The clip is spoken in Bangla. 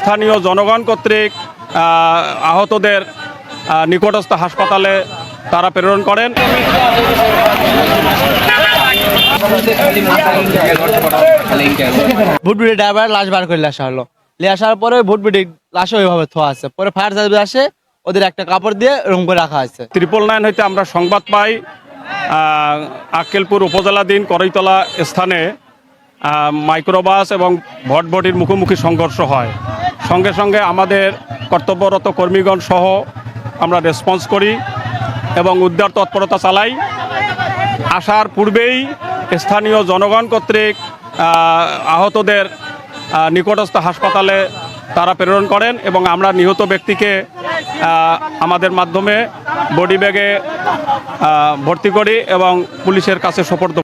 স্থানীয় জনগণ কর্তৃক আহতদের নিকটস্থ হাসপাতালে তারা প্রেরণ করেন। ভুটবিটি ড্রাইভার লাশ বার করে আসা হলো। নিয়ে আসার পরে ভুটবিটি লাশে ওইভাবে থোয়া আছে। পরে ফায়ার সার্ভিস আসে। ওদের একটা কাপড় দিয়ে রুম করে রাখা আছে ত্রিপল নাইন হইতে আমরা সংবাদ পাই আক্কেলপুর উপজেলাধীন করইতলা স্থানে মাইক্রোবাস এবং ভটভটির মুখোমুখি সংঘর্ষ হয়। সঙ্গে সঙ্গে আমাদের কর্তব্যরত কর্মীগণ সহ আমরা রেসপন্স করি এবং উদ্ধার তৎপরতা চালাই। আসার পূর্বেই স্থানীয় জনগণ কর্তৃক আহতদের নিকটস্থ হাসপাতালে তারা প্রেরণ করেন এবং আমরা নিহত ব্যক্তিকে আমাদের মাধ্যমে বডি ব্যাগে ভর্তি করি এবং পুলিশের কাছে সোপর্দ